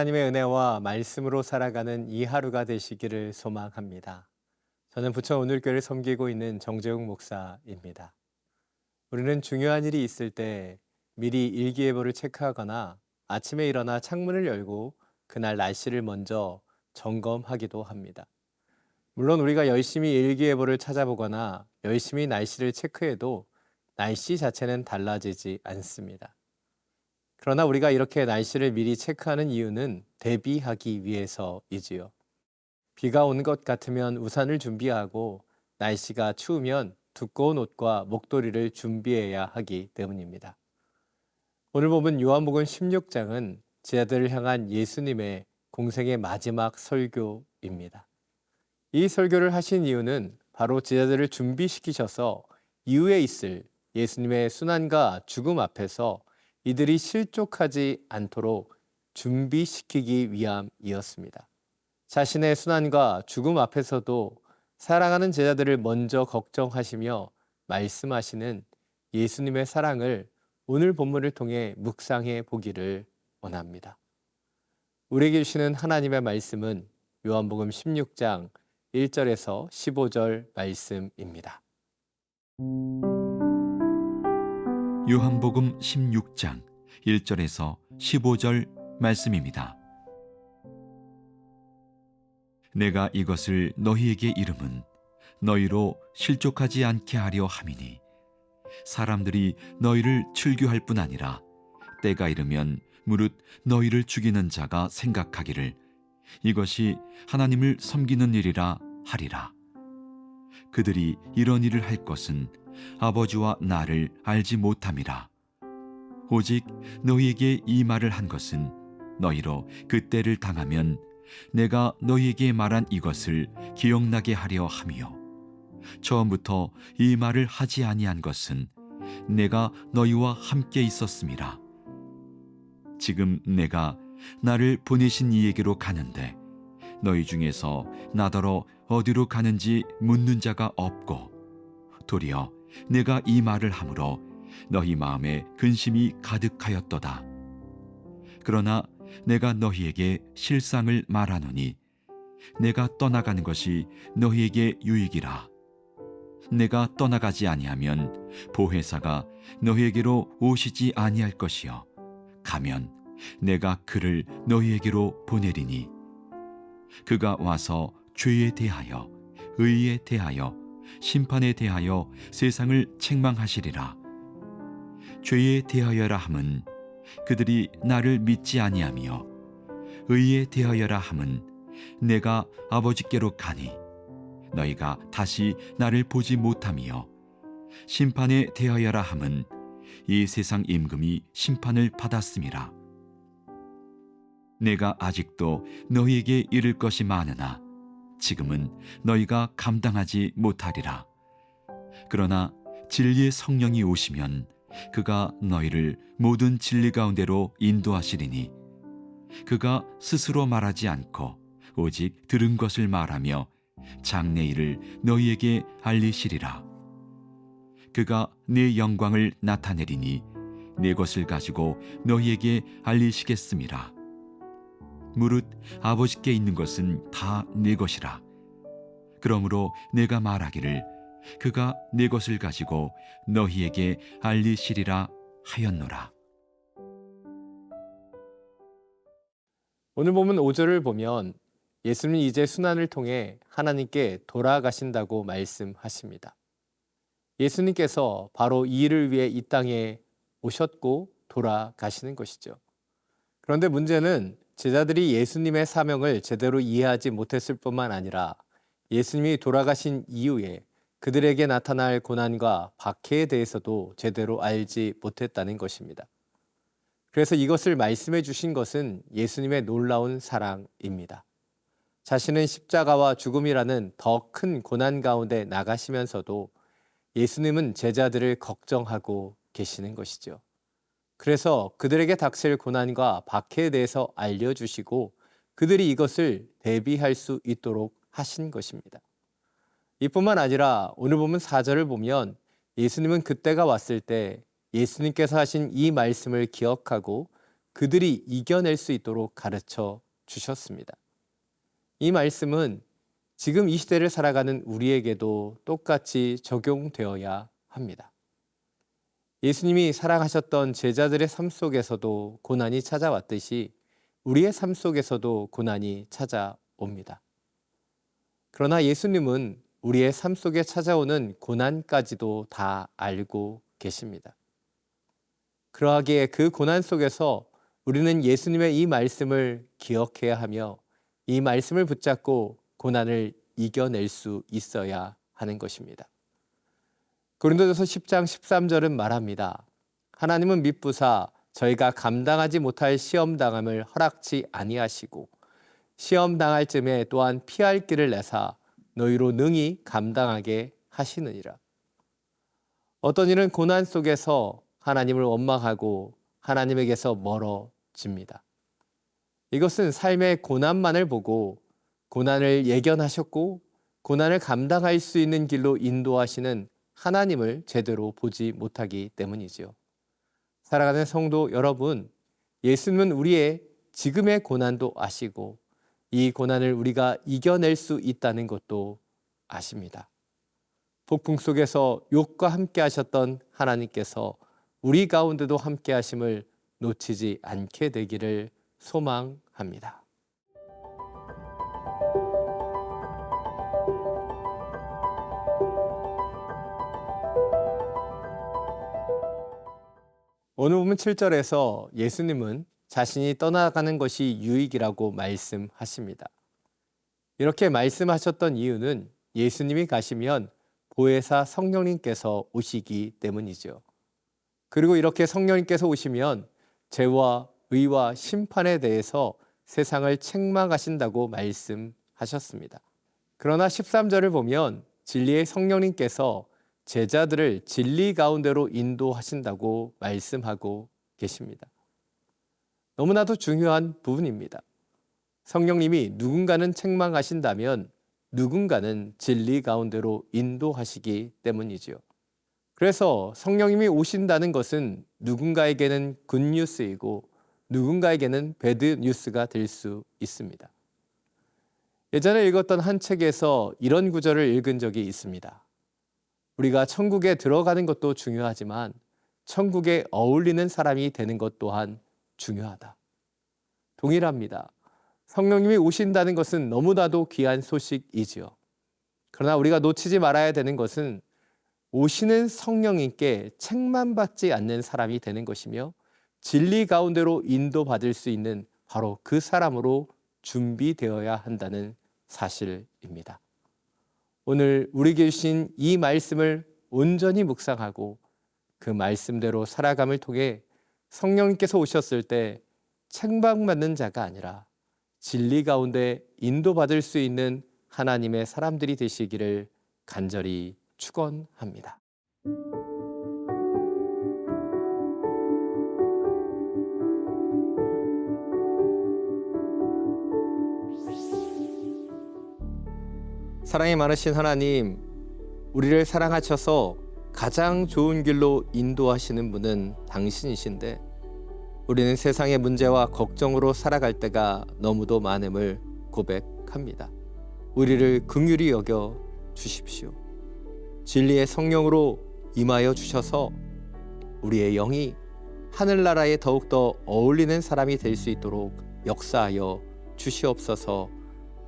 하나님의 은혜와 말씀으로 살아가는 이 하루가 되시기를 소망합니다. 저는 부천 오늘교회를 섬기고 있는 정재웅 목사입니다. 우리는 중요한 일이 있을 때 미리 일기예보를 체크하거나 아침에 일어나 창문을 열고 그날 날씨를 먼저 점검하기도 합니다. 물론 우리가 열심히 일기예보를 찾아보거나 열심히 날씨를 체크해도 날씨 자체는 달라지지 않습니다. 그러나 우리가 이렇게 날씨를 미리 체크하는 이유는 대비하기 위해서이지요. 비가 오는 것 같으면 우산을 준비하고 날씨가 추우면 두꺼운 옷과 목도리를 준비해야 하기 때문입니다. 오늘 보면 요한복음 16장은 제자들을 향한 예수님의 공생의 마지막 설교입니다. 이 설교를 하신 이유는 바로 제자들을 준비시키셔서 이후에 있을 예수님의 순환과 죽음 앞에서 이들이 실족하지 않도록 준비시키기 위함이었습니다. 자신의 순환과 죽음 앞에서도 사랑하는 제자들을 먼저 걱정하시며 말씀하시는 예수님의 사랑을 오늘 본문을 통해 묵상해 보기를 원합니다. 우리에게 주시는 하나님의 말씀은 요한복음 16장 1절에서 15절 말씀입니다. 요한복음 16장 1절에서 15절 말씀입니다. 내가 이것을 너희에게 이름은 너희로 실족하지 않게 하려 함이니 사람들이 너희를 출교할 뿐 아니라 때가 이르면 무릇 너희를 죽이는 자가 생각하기를 이것이 하나님을 섬기는 일이라 하리라. 그들이 이런 일을 할 것은 아버지와 나를 알지 못함이라. 오직 너희에게 이 말을 한 것은 너희로 그 때를 당하면 내가 너희에게 말한 이것을 기억나게 하려 함이요. 처음부터 이 말을 하지 아니한 것은 내가 너희와 함께 있었음이라. 지금 내가 나를 보내신 이에게로 가는데 너희 중에서 나더러 어디로 가는지 묻는 자가 없고 도리어 내가 이 말을 함으로 너희 마음에 근심이 가득하였도다. 그러나 내가 너희에게 실상을 말하노니 내가 떠나가는 것이 너희에게 유익이라. 내가 떠나가지 아니하면 보혜사가 너희에게로 오시지 아니할 것이요 가면 내가 그를 너희에게로 보내리니 그가 와서 죄에 대하여 의에 대하여 심판에 대하여 세상을 책망하시리라. 죄에 대하여라 함은 그들이 나를 믿지 아니하며 의에 대하여라 함은 내가 아버지께로 가니 너희가 다시 나를 보지 못하며 심판에 대하여라 함은 이 세상 임금이 심판을 받았음이라. 내가 아직도 너희에게 이를 것이 많으나 지금은 너희가 감당하지 못하리라. 그러나 진리의 성령이 오시면 그가 너희를 모든 진리 가운데로 인도하시리니 그가 스스로 말하지 않고 오직 들은 것을 말하며 장래일을 너희에게 알리시리라. 그가 내 영광을 나타내리니 내 것을 가지고 너희에게 알리시겠음이라. 무릇 아버지께 있는 것은 다 내 것이라. 그러므로 내가 말하기를 그가 내 것을 가지고 너희에게 알리시리라 하였노라. 오늘 보면 5절을 보면 예수님은 이제 순환을 통해 하나님께 돌아가신다고 말씀하십니다. 예수님께서 바로 이 일을 위해 이 땅에 오셨고 돌아가시는 것이죠. 그런데 문제는 제자들이 예수님의 사명을 제대로 이해하지 못했을 뿐만 아니라 예수님이 돌아가신 이후에 그들에게 나타날 고난과 박해에 대해서도 제대로 알지 못했다는 것입니다. 그래서 이것을 말씀해 주신 것은 예수님의 놀라운 사랑입니다. 자신은 십자가와 죽음이라는 더 큰 고난 가운데 나가시면서도 예수님은 제자들을 걱정하고 계시는 것이죠. 그래서 그들에게 닥칠 고난과 박해에 대해서 알려주시고 그들이 이것을 대비할 수 있도록 하신 것입니다. 이뿐만 아니라 오늘 보면 4절을 보면 예수님은 그때가 왔을 때 예수님께서 하신 이 말씀을 기억하고 그들이 이겨낼 수 있도록 가르쳐 주셨습니다. 이 말씀은 지금 이 시대를 살아가는 우리에게도 똑같이 적용되어야 합니다. 예수님이 사랑하셨던 제자들의 삶 속에서도 고난이 찾아왔듯이 우리의 삶 속에서도 고난이 찾아옵니다. 그러나 예수님은 우리의 삶 속에 찾아오는 고난까지도 다 알고 계십니다. 그러하기에 그 고난 속에서 우리는 예수님의 이 말씀을 기억해야 하며 이 말씀을 붙잡고 고난을 이겨낼 수 있어야 하는 것입니다. 고린도전서 10장 13절은 말합니다. 하나님은 미쁘사 저희가 감당하지 못할 시험 당함을 허락지 아니하시고 시험 당할 쯤에 또한 피할 길을 내사 너희로 능히 감당하게 하시느니라. 어떤 이는 고난 속에서 하나님을 원망하고 하나님에게서 멀어집니다. 이것은 삶의 고난만을 보고 고난을 예견하셨고 고난을 감당할 수 있는 길로 인도하시는 하나님을 제대로 보지 못하기 때문이지요. 살아가는 성도 여러분, 예수님은 우리의 지금의 고난도 아시고 이 고난을 우리가 이겨낼 수 있다는 것도 아십니다. 폭풍 속에서 욕과 함께 하셨던 하나님께서 우리 가운데도 함께 하심을 놓치지 않게 되기를 소망합니다. 오늘 보면 7절에서 예수님은 자신이 떠나가는 것이 유익이라고 말씀하십니다. 이렇게 말씀하셨던 이유는 예수님이 가시면 보혜사 성령님께서 오시기 때문이죠. 그리고 이렇게 성령님께서 오시면 죄와 의와 심판에 대해서 세상을 책망하신다고 말씀하셨습니다. 그러나 13절을 보면 진리의 성령님께서 제자들을 진리 가운데로 인도하신다고 말씀하고 계십니다. 너무나도 중요한 부분입니다. 성령님이 누군가는 책망하신다면 누군가는 진리 가운데로 인도하시기 때문이지요. 그래서 성령님이 오신다는 것은 누군가에게는 굿뉴스이고 누군가에게는 배드 뉴스가 될 수 있습니다. 예전에 읽었던 한 책에서 이런 구절을 읽은 적이 있습니다. 우리가 천국에 들어가는 것도 중요하지만 천국에 어울리는 사람이 되는 것 또한 중요하다. 동일합니다. 성령님이 오신다는 것은 너무나도 귀한 소식이지요. 그러나 우리가 놓치지 말아야 되는 것은 오시는 성령님께 책만 받지 않는 사람이 되는 것이며 진리 가운데로 인도받을 수 있는 바로 그 사람으로 준비되어야 한다는 사실입니다. 오늘 우리에게 주신 이 말씀을 온전히 묵상하고 그 말씀대로 살아감을 통해 성령님께서 오셨을 때 책망받는 자가 아니라 진리 가운데 인도받을 수 있는 하나님의 사람들이 되시기를 간절히 축원합니다. 사랑이 많으신 하나님, 우리를 사랑하셔서 가장 좋은 길로 인도하시는 분은 당신이신데 우리는 세상의 문제와 걱정으로 살아갈 때가 너무도 많음을 고백합니다. 우리를 긍휼히 여겨 주십시오. 진리의 성령으로 임하여 주셔서 우리의 영이 하늘나라에 더욱더 어울리는 사람이 될 수 있도록 역사하여 주시옵소서